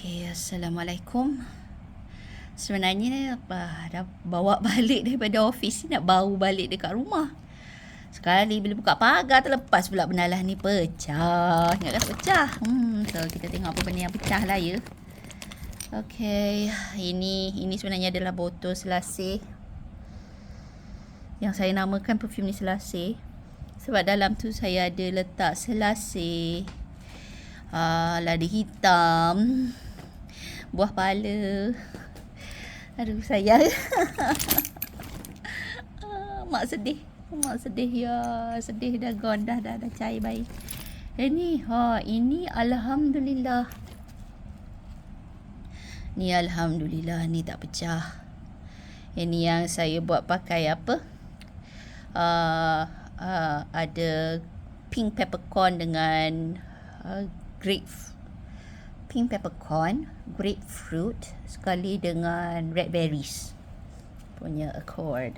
Okay, Assalamualaikum. Sebenarnya apa dah bawa balik daripada office ni nak bau balik dekat rumah. Sekali bila buka pagar terlepas pula benalah ni pecah. Ingat kan pecah? Hmm, so kita tengok apa benda yang pecah lah ya. Okay, ini ini sebenarnya adalah botol selasih. Yang saya namakan perfume ni selasih. Sebab dalam tu saya ada letak selasih uh, lada hitam buah pala. Aduh sayang. Ah, mak sedih. Mak sedih ya. Sedih dah gone. Dah dah, dah cair baik ini ha ini alhamdulillah. Ni alhamdulillah ni tak pecah. Ini yang saya buat pakai apa? Uh, uh, ada pink peppercorn dengan uh, grape pink peppercorn, grapefruit sekali dengan red berries punya accord.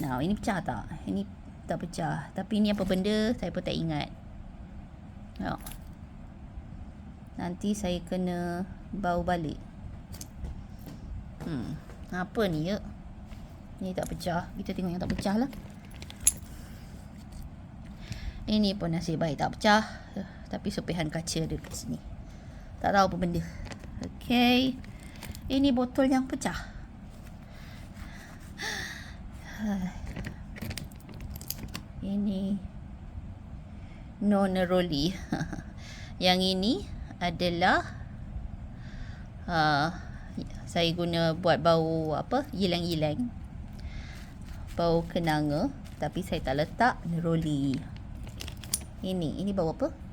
Now, ini pecah tak? Ini tak pecah. Tapi ini apa benda saya pun tak ingat. Ya. Nanti saya kena bau balik. Hmm. Apa ni ya? Ini tak pecah. Kita tengok yang tak pecah lah. Ini pun nasib baik tak pecah. Tapi sopehan kaca dekat sini. Tak tahu apa benda. Okay. Ini botol yang pecah. Ini non-neroli. yang ini adalah uh, saya guna buat bau apa? Yilang-yilang. Bau kenanga. Tapi saya tak letak neroli. Ini, ini bau apa?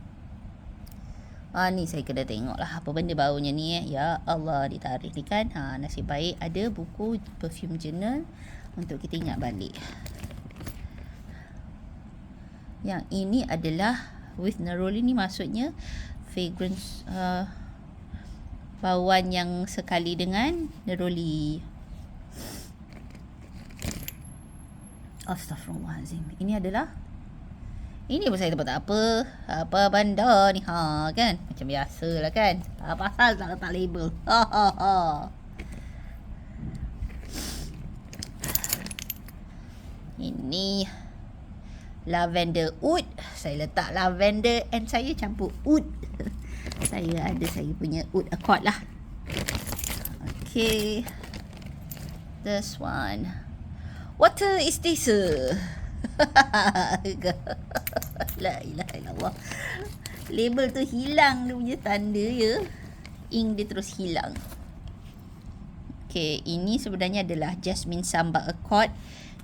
Ah ni saya kena tengok lah apa benda baunya ni eh. Ya Allah ditarik ni kan. Ha nasib baik ada buku perfume journal untuk kita ingat balik. Yang ini adalah with neroli ni maksudnya fragrance uh, bauan yang sekali dengan neroli. Astaghfirullahalazim. Ini adalah ini pun saya tak apa. Apa benda ni ha kan? Macam biasa lah kan? Apa pasal tak letak label? Ha ha ha. Ini lavender oud. Saya letak lavender and saya campur oud. saya ada saya punya oud accord lah. Okay. This one. What is this? La ilaha illallah. Label tu hilang dia punya tanda ya. Ink dia terus hilang. Okay, ini sebenarnya adalah Jasmine Samba Accord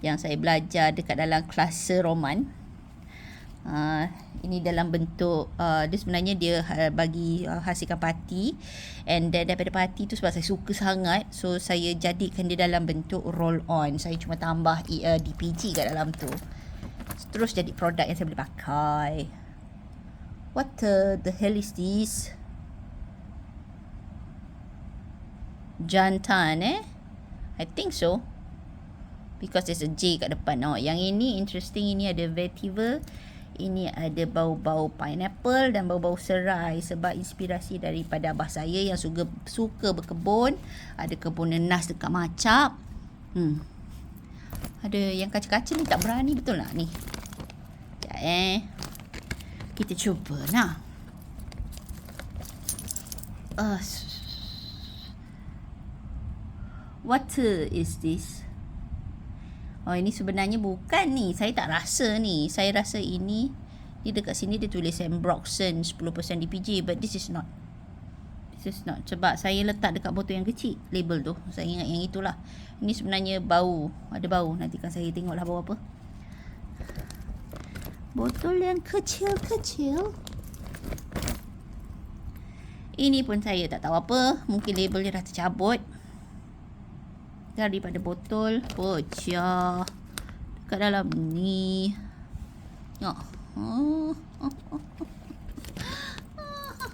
yang saya belajar dekat dalam kelas roman. Uh, ini dalam bentuk uh, dia sebenarnya dia uh, bagi uh, hasilkan parti and then daripada parti tu sebab saya suka sangat so saya jadikan dia dalam bentuk roll on saya cuma tambah uh, DPG kat dalam tu terus jadi produk yang saya boleh pakai. What the, the hell is this? Jantan eh? I think so. Because there's a J kat depan. Oh yang ini interesting. Ini ada vetiver. Ini ada bau-bau pineapple dan bau-bau serai sebab inspirasi daripada abah saya yang suka suka berkebun. Ada kebun nenas dekat macap. Hmm ada yang kaca-kaca ni tak berani betul tak ni ya eh kita cuba nah uh, what is this Oh ini sebenarnya bukan ni. Saya tak rasa ni. Saya rasa ini di dekat sini dia tulis Ambroxan 10% DPG but this is not. Is not. Sebab saya letak dekat botol yang kecil label tu. Saya ingat yang itulah. Ini sebenarnya bau. Ada bau. Nanti kan saya tengoklah bau apa. Botol yang kecil-kecil. Ini pun saya tak tahu apa. Mungkin label dia dah tercabut daripada botol pecah dekat dalam ni. Ya. Oh.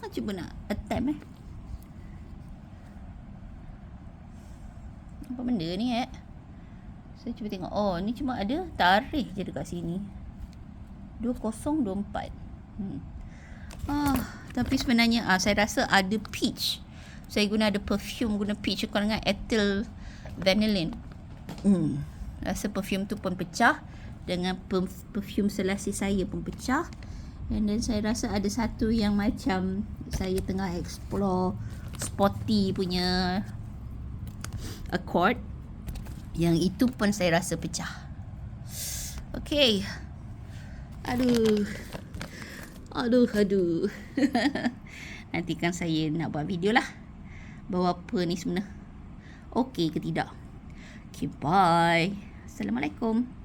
Cuba nak attempt eh. Apa benda ni eh? Saya cuba tengok. Oh, ni cuma ada tarikh je dekat sini. 2024. Hmm. Ah, Tapi sebenarnya ah, saya rasa ada peach. Saya guna ada perfume guna peach kurang dengan ethyl vanillin. Hmm. Rasa perfume tu pun pecah dengan perfume selasi saya pun pecah. And then saya rasa ada satu yang macam saya tengah explore sporty punya accord yang itu pun saya rasa pecah. Okay. Aduh. Aduh, aduh. Nantikan saya nak buat video lah. Bawa apa ni sebenarnya. Okay ke tidak. Okay, bye. Assalamualaikum.